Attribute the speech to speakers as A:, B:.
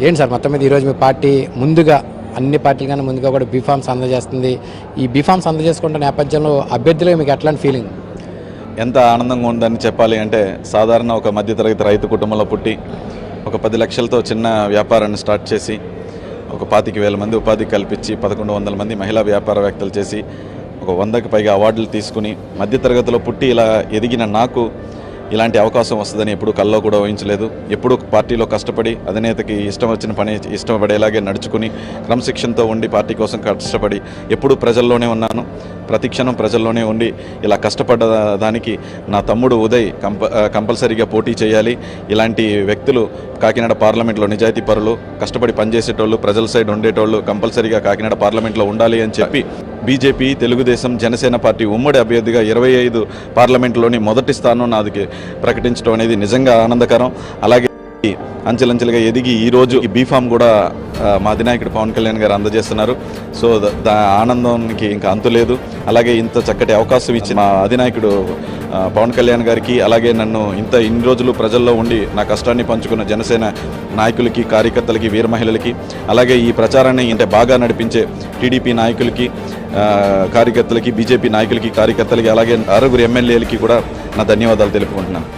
A: ఏంటి సార్ మొత్తం మీద ఈరోజు మీ పార్టీ ముందుగా అన్ని పార్టీల కన్నా ముందుగా కూడా బీఫామ్స్ అందజేస్తుంది? ఈ బీఫామ్స్ అందజేసుకుంటున్న నేపథ్యంలో అభ్యర్థులుగా మీకు ఎట్లాంటి ఫీలింగ్
B: ఎంత ఆనందంగా ఉందని చెప్పాలి అంటే సాధారణ ఒక మధ్యతరగతి రైతు కుటుంబంలో పుట్టి ఒక పది లక్షలతో చిన్న వ్యాపారాన్ని స్టార్ట్ చేసి ఒక పాతిక వేల మంది ఉపాధి కల్పించి పదకొండు వందల మంది మహిళా వ్యాపారవేత్తలు చేసి ఒక వందకి పైగా అవార్డులు తీసుకుని మధ్యతరగతిలో పుట్టి ఇలా ఎదిగిన నాకు ఇలాంటి అవకాశం వస్తుందని ఎప్పుడు కల్లో కూడా ఊహించలేదు. ఎప్పుడు పార్టీలో కష్టపడి అధినేతకి ఇష్టం వచ్చిన పని ఇష్టపడేలాగే నడుచుకుని క్రమశిక్షణతో ఉండి పార్టీ కోసం కష్టపడి ఎప్పుడు ప్రజల్లోనే ఉన్నాను. ప్రతిక్షణం ప్రజల్లోనే ఉండి ఇలా కష్టపడ్డ దానికి నా తమ్ముడు ఉదయ్ కంప కంపల్సరీగా పోటీ చేయాలి. ఇలాంటి వ్యక్తులు కాకినాడ పార్లమెంట్లో నిజాయితీ పరులు కష్టపడి పనిచేసేటోళ్ళు ప్రజల సైడ్ ఉండేటోళ్ళు కంపల్సరీగా కాకినాడ పార్లమెంట్లో ఉండాలి అని చెప్పి బీజేపీ తెలుగుదేశం జనసేన పార్టీ ఉమ్మడి అభ్యర్థిగా ఇరవై ఐదు పార్లమెంట్లోని మొదటి స్థానం నాది ప్రకటించడం అనేది నిజంగా ఆనందకరం. అలాగే అంచెలంచెలుగా ఎదిగి ఈ రోజు ఈ బీఫామ్ కూడా మా అధినాయకుడు పవన్ కళ్యాణ్ గారు అందజేస్తున్నారు. సో దా ఆనందానికి ఇంకా అంతు లేదు. అలాగే ఇంత చక్కటి అవకాశం ఇచ్చిన మా అధినాయకుడు పవన్ కళ్యాణ్ గారికి అలాగే నన్ను ఇంత ఇన్ని రోజులు ప్రజల్లో ఉండి నా కష్టాన్ని పంచుకున్న జనసేన నాయకులకి కార్యకర్తలకి వీర మహిళలకి అలాగే ఈ ప్రచారాన్ని ఇంత బాగా నడిపించే టీడీపీ నాయకులకి కార్యకర్తలకి బీజేపీ నాయకులకి కార్యకర్తలకి అలాగే ఆరుగురు ఎమ్మెల్యేలకి కూడా నా ధన్యవాదాలు తెలుపుకుంటున్నాను.